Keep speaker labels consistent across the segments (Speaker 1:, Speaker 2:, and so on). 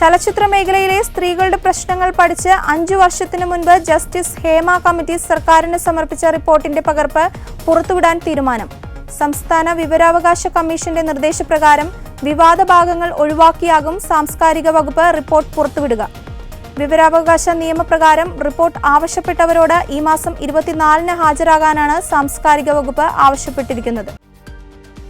Speaker 1: ചലച്ചിത്ര മേഖലയിലെ സ്ത്രീകളുടെ പ്രശ്നങ്ങൾ പഠിച്ച് അഞ്ചു വർഷത്തിനു മുൻപ് ജസ്റ്റിസ് ഹേമ കമ്മിറ്റി സർക്കാരിന് സമർപ്പിച്ച റിപ്പോർട്ടിന്റെ പകർപ്പ് പുറത്തുവിടാൻ തീരുമാനം. സംസ്ഥാന വിവരാവകാശ കമ്മീഷന്റെ നിർദ്ദേശപ്രകാരം വിവാദ ഭാഗങ്ങൾ ഒഴിവാക്കിയാകും സാംസ്കാരിക വകുപ്പ് റിപ്പോർട്ട് പുറത്തുവിടുക. വിവരാവകാശ നിയമപ്രകാരം റിപ്പോർട്ട് ആവശ്യപ്പെട്ടവരോട് ഈ മാസം ഇരുപത്തിനാലിന് ഹാജരാകാനാണ് സാംസ്കാരിക വകുപ്പ് ആവശ്യപ്പെട്ടിരിക്കുന്നത്.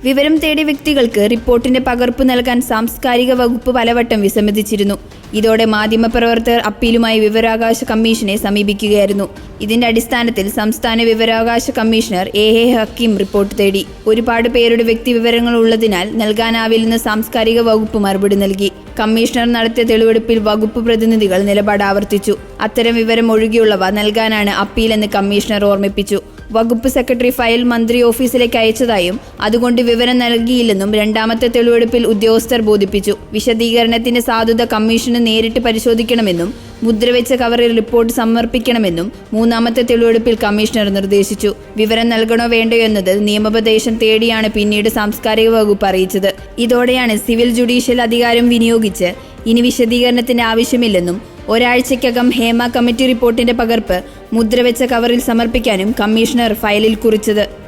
Speaker 2: വിവരം തേടിയ വ്യക്തികൾക്ക് റിപ്പോർട്ടിന്റെ പകർപ്പ് നൽകാൻ സാംസ്കാരിക വകുപ്പ് പലവട്ടം വിസമ്മതിച്ചിരുന്നു. ഇതോടെ മാധ്യമപ്രവർത്തകർ അപ്പീലുമായി വിവരാവകാശ കമ്മീഷനെ സമീപിക്കുകയായിരുന്നു. ഇതിന്റെ അടിസ്ഥാനത്തിൽ സംസ്ഥാന വിവരാവകാശ commissioner A. A. Hakeem report തേടി. ഒരുപാട് പേരുടെ വ്യക്തി വിവരങ്ങൾ ഉള്ളതിനാൽ നൽകാനാവില്ലെന്ന് സാംസ്കാരിക വകുപ്പ് മറുപടി നൽകി. കമ്മീഷണർ നടത്തിയ തെളിവെടുപ്പിൽ വകുപ്പ് പ്രതിനിധികൾ നിലപാട് ആവർത്തിച്ചു. അത്തരം വിവരം ഒഴികെയുള്ളവ നൽകാനാണ് അപ്പീലെന്ന് കമ്മീഷണർ ഓർമ്മിപ്പിച്ചു. വകുപ്പ് സെക്രട്ടറി ഫയൽ മന്ത്രി ഓഫീസിലേക്ക് അയച്ചതായും അതുകൊണ്ട് വിവരം നൽകിയില്ലെന്നും രണ്ടാമത്തെ തെളിവെടുപ്പിൽ ഉദ്യോഗസ്ഥർ ബോധിപ്പിച്ചു. വിശദീകരണത്തിന്റെ സാധുത കമ്മീഷന് നേരിട്ട് പരിശോധിക്കണമെന്നും മുദ്രവെച്ച കവറിൽ റിപ്പോർട്ട് സമർപ്പിക്കണമെന്നും മൂന്നാമത്തെ തെളിവെടുപ്പിൽ കമ്മീഷണർ നിർദ്ദേശിച്ചു. വിവരം നൽകണോ വേണ്ടയോ എന്നത് നിയമോപദേശം തേടിയാണ് പിന്നീട് സാംസ്കാരിക വകുപ്പ് അറിയിച്ചത്. ഇതോടെയാണ് സിവിൽ ജുഡീഷ്യൽ അധികാരം വിനിയോഗിച്ച് ഇനി വിശദീകരണത്തിന്റെ ആവശ്യമില്ലെന്നും ഒരാഴ്ചയ്ക്കകം ഹേമ കമ്മിറ്റി റിപ്പോർട്ടിന്റെ പകർപ്പ് മുദ്രവെച്ച കവറിൽ സമർപ്പിക്കാനും കമ്മീഷണർ ഫയലിൽ കുറിച്ചത്.